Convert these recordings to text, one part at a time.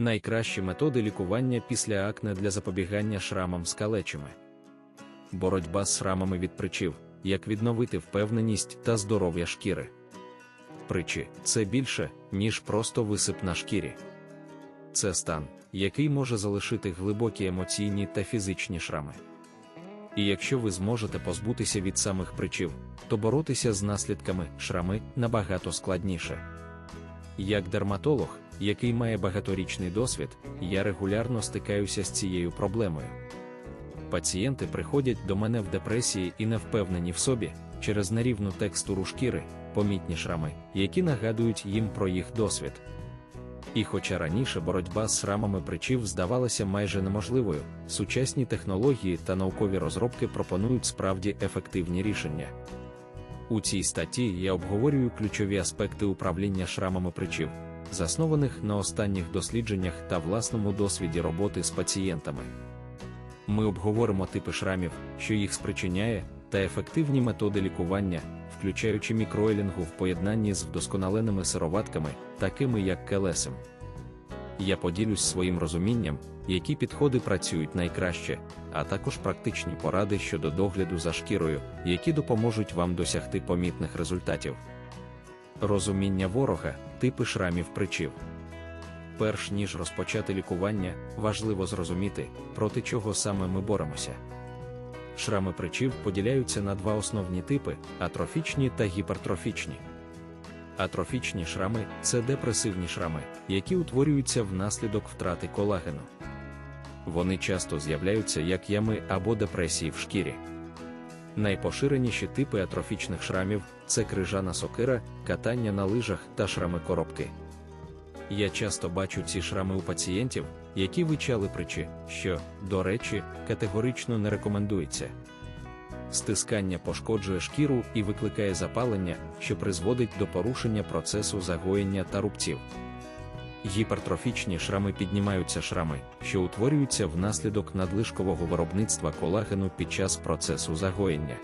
Найкращі методи лікування після акне для запобігання шрамам з калечами. Боротьба з шрамами від причів, як відновити впевненість та здоров'я шкіри. Причі це більше, ніж просто висип на шкірі. Це стан, який може залишити глибокі емоційні та фізичні шрами. І якщо ви зможете позбутися від самих причів, то боротися з наслідками шрами набагато складніше. Як дерматолог, який має багаторічний досвід, я регулярно стикаюся з цією проблемою. Пацієнти приходять до мене в депресії і не впевнені в собі через нерівну текстуру шкіри, помітні шрами, які нагадують їм про їх досвід. І хоча раніше боротьба з шрамами причів здавалася майже неможливою, сучасні технології та наукові розробки пропонують справді ефективні рішення. У цій статті я обговорюю ключові аспекти управління шрамами причів, заснованих на останніх дослідженнях та власному досвіді роботи з пацієнтами. Ми обговоримо типи шрамів, що їх спричиняє, та ефективні методи лікування, включаючи мікроелінгу в поєднанні з вдосконаленими сироватками, такими як келесем. Я поділюсь своїм розумінням, які підходи працюють найкраще, а також практичні поради щодо догляду за шкірою, які допоможуть вам досягти помітних результатів. Розуміння ворога, типи шрамів причів. Перш ніж розпочати лікування, важливо зрозуміти, проти чого саме ми боремося. Шрами причів поділяються на два основні типи атрофічні та гіпертрофічні. Атрофічні шрами це депресивні шрами, які утворюються внаслідок втрати колагену. Вони часто з'являються як ями або депресії в шкірі. Найпоширеніші типи атрофічних шрамів це крижана сокира, катання на лижах та шрами коробки. Я часто бачу ці шрами у пацієнтів, які вичали причі, що, до речі, категорично не рекомендується. Стискання пошкоджує шкіру і викликає запалення, що призводить до порушення процесу загоєння та рубців. Гіпертрофічні шрами піднімаються шрами, що утворюються внаслідок надлишкового виробництва колагену під час процесу загоєння.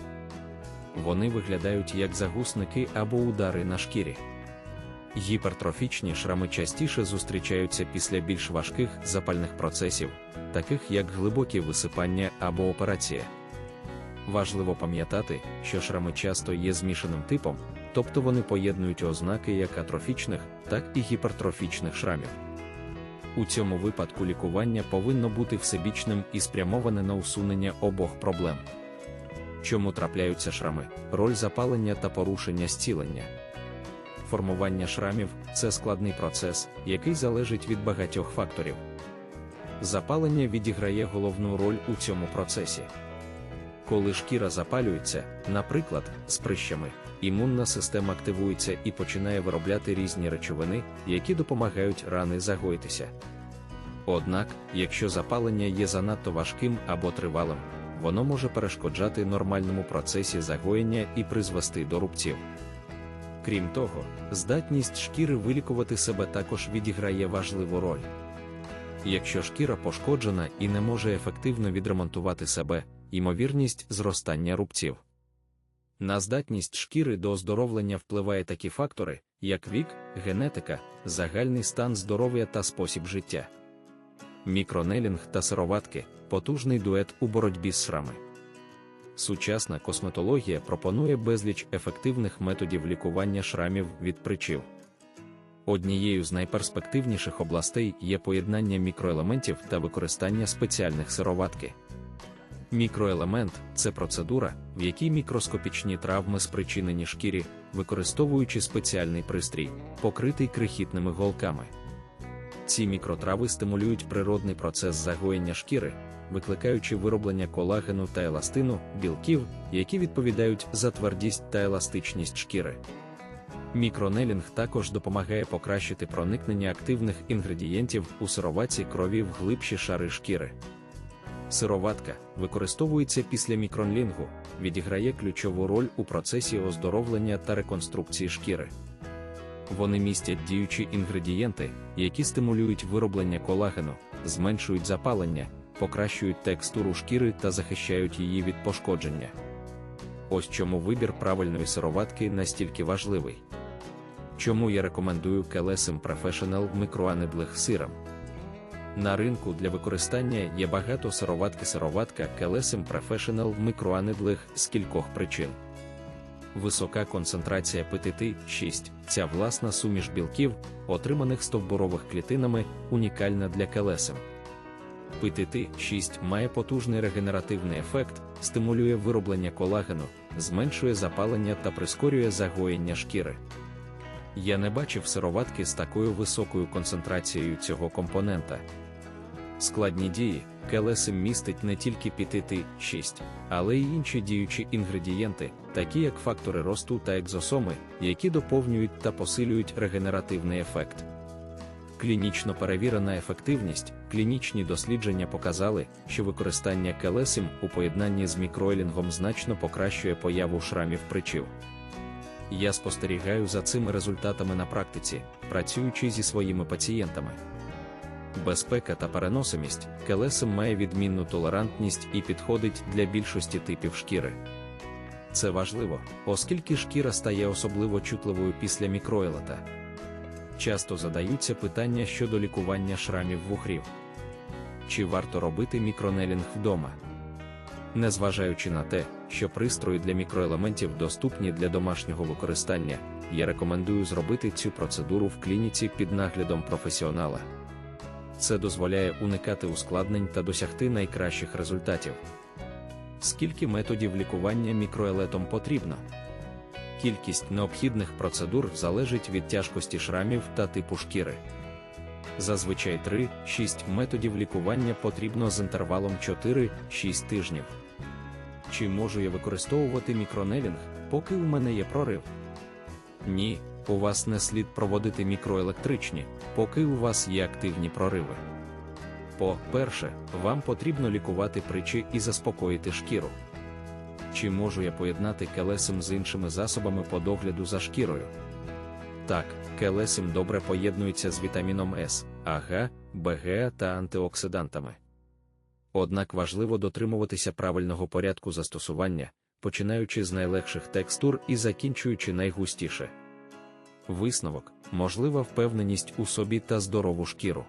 Вони виглядають як загусники або удари на шкірі. Гіпертрофічні шрами частіше зустрічаються після більш важких запальних процесів, таких як глибокі висипання або операція. Важливо пам'ятати, що шрами часто є змішаним типом, тобто вони поєднують ознаки як атрофічних, так і гіпертрофічних шрамів. У цьому випадку лікування повинно бути всебічним і спрямоване на усунення обох проблем. Чому трапляються шрами, роль запалення та порушення зцілення. Формування шрамів це складний процес, який залежить від багатьох факторів. Запалення відіграє головну роль у цьому процесі. Коли шкіра запалюється, наприклад, з прищами, імунна система активується і починає виробляти різні речовини, які допомагають рани загоїтися. Однак, якщо запалення є занадто важким або тривалим, воно може перешкоджати нормальному процесі загоєння і призвести до рубців. Крім того, здатність шкіри вилікувати себе також відіграє важливу роль. Якщо шкіра пошкоджена і не може ефективно відремонтувати себе, ймовірність зростання рубців. На здатність шкіри до оздоровлення впливає такі фактори, як вік, генетика, загальний стан здоров'я та спосіб життя. Мікронелінг та сироватки потужний дует у боротьбі з шрами. Сучасна косметологія пропонує безліч ефективних методів лікування шрамів від причів. Однією з найперспективніших областей є поєднання мікроелементів та використання спеціальних сироватки. Мікроелемент це процедура, в якій мікроскопічні травми спричинені шкірі, використовуючи спеціальний пристрій, покритий крихітними голками. Ці мікротрави стимулюють природний процес загоєння шкіри, викликаючи вироблення колагену та еластину, білків, які відповідають за твердість та еластичність шкіри. Мікронелінг також допомагає покращити проникнення активних інгредієнтів у сироватці крові в глибші шари шкіри. Сироватка використовується після мікронлінгу, відіграє ключову роль у процесі оздоровлення та реконструкції шкіри. Вони містять діючі інгредієнти, які стимулюють вироблення колагену, зменшують запалення, покращують текстуру шкіри та захищають її від пошкодження. Ось чому вибір правильної сироватки настільки важливий. Чому я рекомендую Келесим Professional Microenabling сиром? На ринку для використання є багато сироватки-сироватка Келесим Professional Microanidling з кількох причин. Висока концентрація ПТТ 6 ця власна суміш білків, отриманих стовбурових клітинами, унікальна для келесим. ПТТ 6 має потужний регенеративний ефект, стимулює вироблення колагену, зменшує запалення та прискорює загоєння шкіри. Я не бачив сироватки з такою високою концентрацією цього компонента. Складні дії, келесим містить не тільки ПТТ 6, але й інші діючі інгредієнти, такі як фактори росту та екзосоми, які доповнюють та посилюють регенеративний ефект. Клінічно перевірена ефективність, клінічні дослідження показали, що використання келесим у поєднанні з мікроелінгом значно покращує появу шрамів причів. Я спостерігаю за цими результатами на практиці, працюючи зі своїми пацієнтами. Безпека та переносимість келесим має відмінну толерантність і підходить для більшості типів шкіри. Це важливо, оскільки шкіра стає особливо чутливою після мікроелета. Часто задаються питання щодо лікування шрамів вухрів. Чи варто робити мікронелінг вдома? Незважаючи на те, що пристрої для мікроелементів доступні для домашнього використання, я рекомендую зробити цю процедуру в клініці під наглядом професіонала. Це дозволяє уникати ускладнень та досягти найкращих результатів. Скільки методів лікування мікроелетом потрібно? Кількість необхідних процедур залежить від тяжкості шрамів та типу шкіри. Зазвичай 3-6 методів лікування потрібно з інтервалом 4-6 тижнів. Чи можу я використовувати мікронелінг, поки у мене є прорив? Ні, у вас не слід проводити мікроелектричні, поки у вас є активні прориви. По-перше, вам потрібно лікувати причі і заспокоїти шкіру. Чи можу я поєднати келесим з іншими засобами по догляду за шкірою? Так, келесим добре поєднується з вітаміном С, АГ, БГ та антиоксидантами. Однак важливо дотримуватися правильного порядку застосування, починаючи з найлегших текстур і закінчуючи найгустіше. Висновок можлива впевненість у собі та здорову шкіру.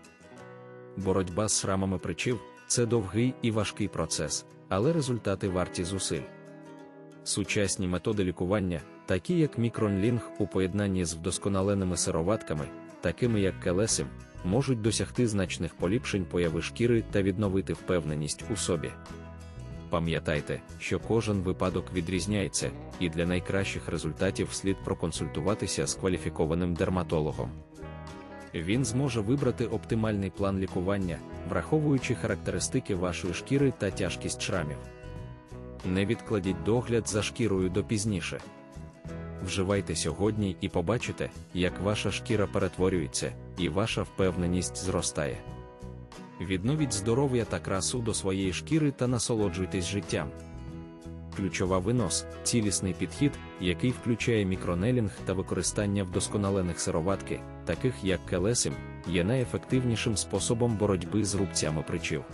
Боротьба з шрамами причів це довгий і важкий процес, але результати варті зусиль. Сучасні методи лікування, такі як мікронлінг у поєднанні з вдосконаленими сироватками, такими як келесим, можуть досягти значних поліпшень появи шкіри та відновити впевненість у собі. Пам'ятайте, що кожен випадок відрізняється, і для найкращих результатів слід проконсультуватися з кваліфікованим дерматологом. Він зможе вибрати оптимальний план лікування, враховуючи характеристики вашої шкіри та тяжкість шрамів. Не відкладіть догляд за шкірою до пізніше. Вживайте сьогодні і побачите, як ваша шкіра перетворюється, і ваша впевненість зростає. Відновіть здоров'я та красу до своєї шкіри та насолоджуйтесь життям. Ключова винос цілісний підхід, який включає мікронелінг та використання вдосконалених сироватки, таких як келесим, є найефективнішим способом боротьби з рубцями причів.